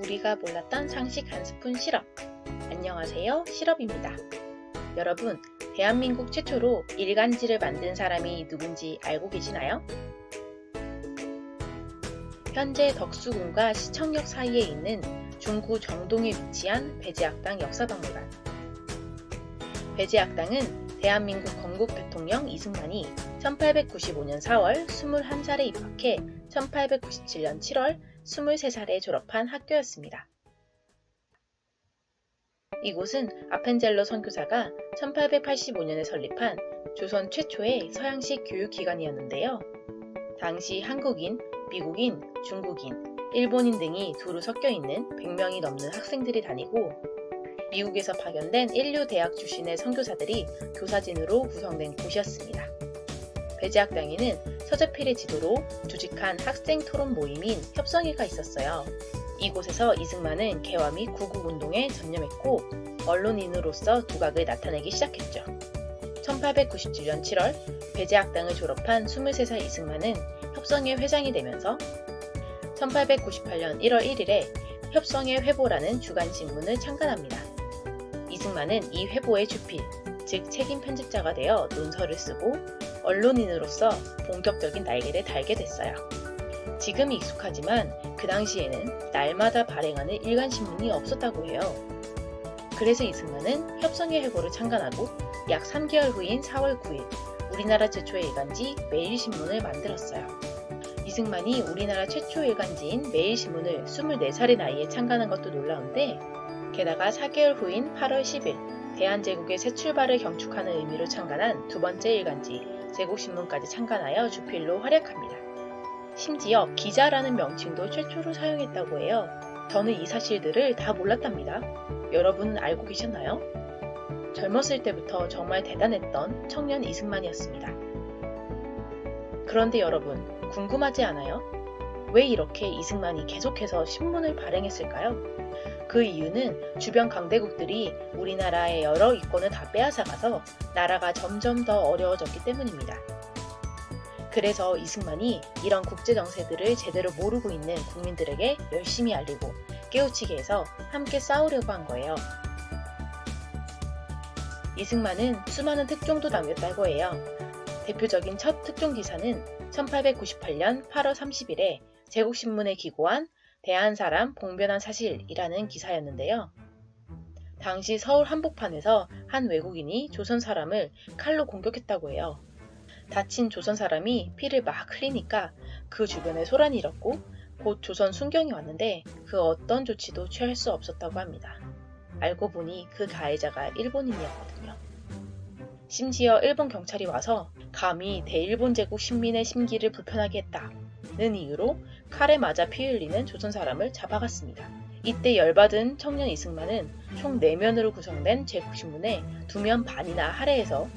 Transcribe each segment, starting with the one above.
우리가 몰랐던 상식 한 스푼 시럽. 안녕하세요. 시럽입니다. 여러분, 대한민국 최초로 일간지를 만든 사람이 누군지 알고 계시나요? 현재 덕수궁과 시청역 사이에 있는 중구 정동에 위치한 배제학당 역사박물관. 배제학당은 대한민국 건국 대통령 이승만이 1895년 4월 21살에 입학해 1897년 7월 23살에 졸업한 학교였습니다. 이곳은 아펜젤러 선교사가 1885년에 설립한 조선 최초의 서양식 교육기관이었는데요. 당시 한국인, 미국인, 중국인, 일본인 등이 두루 섞여 있는 100명이 넘는 학생들이 다니고 미국에서 파견된 인류 대학 출신의 선교사들이 교사진으로 구성된 곳이었습니다. 배제학당에는 서재필의 지도로 주직한 학생 토론 모임인 협성회가 있었어요. 이곳에서 이승만은 개화 및 구국운동에 전념했고 언론인으로서 두각을 나타내기 시작했죠. 1897년 7월 배제학당을 졸업한 23살 이승만은 협성회 회장이 되면서 1898년 1월 1일에 협성회 회보라는 주간 신문을 창간합니다. 이승만은 이 회보의 주필, 즉 책임 편집자가 되어 논설을 쓰고 언론인으로서 본격적인 날개를 달게 됐어요. 지금이 익숙하지만 그 당시에는 날마다 발행하는 일간신문이 없었다고 해요. 그래서 이승만은 협성회 회보를 창간하고 약 3개월 후인 4월 9일 우리나라 최초의 일간지 매일신문을 만들었어요. 이승만이 우리나라 최초 일간지인 매일신문을 24살의 나이에 창간한 것도 놀라운데 게다가 4개월 후인 8월 10일 대한제국의 새 출발을 경축하는 의미로 창간한 두 번째 일간지 제국신문까지 창간하여 주필로 활약합니다. 심지어 기자라는 명칭도 최초로 사용했다고 해요. 저는 이 사실들을 다 몰랐답니다. 여러분은 알고 계셨나요? 젊었을 때부터 정말 대단했던 청년 이승만이었습니다. 그런데 여러분, 궁금하지 않아요? 왜 이렇게 이승만이 계속해서 신문을 발행했을까요? 그 이유는 주변 강대국들이 우리나라의 여러 이권을 다 빼앗아가서 나라가 점점 더 어려워졌기 때문입니다. 그래서 이승만이 이런 국제 정세들을 제대로 모르고 있는 국민들에게 열심히 알리고 깨우치게 해서 함께 싸우려고 한 거예요. 이승만은 수많은 특종도 남겼다고 해요. 대표적인 첫 특종 기사는 1898년 8월 30일에 제국신문에 기고한 대한 사람 봉변한 사실이라는 기사였는데요. 당시 서울 한복판에서 한 외국인이 조선 사람을 칼로 공격했다고 해요. 다친 조선 사람이 피를 막 흘리니까 그 주변에 소란이 일었고 곧 조선 순경이 왔는데 그 어떤 조치도 취할 수 없었다고 합니다. 알고 보니 그 가해자가 일본인이었거든요. 심지어 일본 경찰이 와서 감히 대일본 제국 신민의 심기를 불편하게 했다 는 이유로 칼에 맞아 피 흘리는 조선 사람을 잡아갔습니다. 이때 열받은 청년 이승만은 총 4면으로 구성된 제국신문에 두면 반이나 할애해서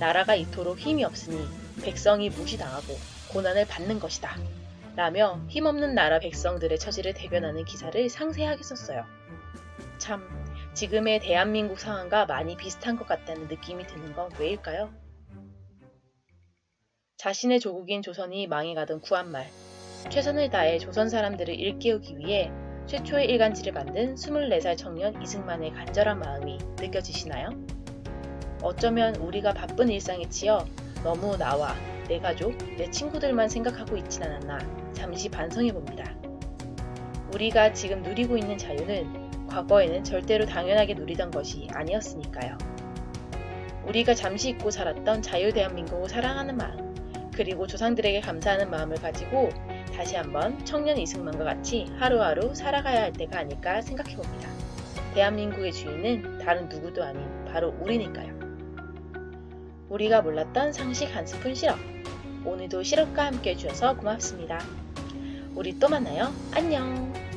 나라가 이토록 힘이 없으니 백성이 무시당하고 고난을 받는 것이다. 라며 힘없는 나라 백성들의 처지를 대변하는 기사를 상세하게 썼어요. 참, 지금의 대한민국 상황과 많이 비슷한 것 같다는 느낌이 드는 건 왜일까요? 자신의 조국인 조선이 망해가던 구한말, 최선을 다해 조선 사람들을 일깨우기 위해 최초의 일간지를 만든 24살 청년 이승만의 간절한 마음이 느껴지시나요? 어쩌면 우리가 바쁜 일상에 치여 너무 나와, 내 가족, 내 친구들만 생각하고 있진 않았나 잠시 반성해 봅니다. 우리가 지금 누리고 있는 자유는 과거에는 절대로 당연하게 누리던 것이 아니었으니까요. 우리가 잠시 잊고 살았던 자유 대한민국을 사랑하는 마음, 그리고 조상들에게 감사하는 마음을 가지고 다시 한번 청년 이승만과 같이 하루하루 살아가야 할 때가 아닐까 생각해 봅니다. 대한민국의 주인은 다른 누구도 아닌 바로 우리니까요. 우리가 몰랐던 상식 한 스푼 시럽. 오늘도 시럽과 함께 해주셔서 고맙습니다. 우리 또 만나요. 안녕!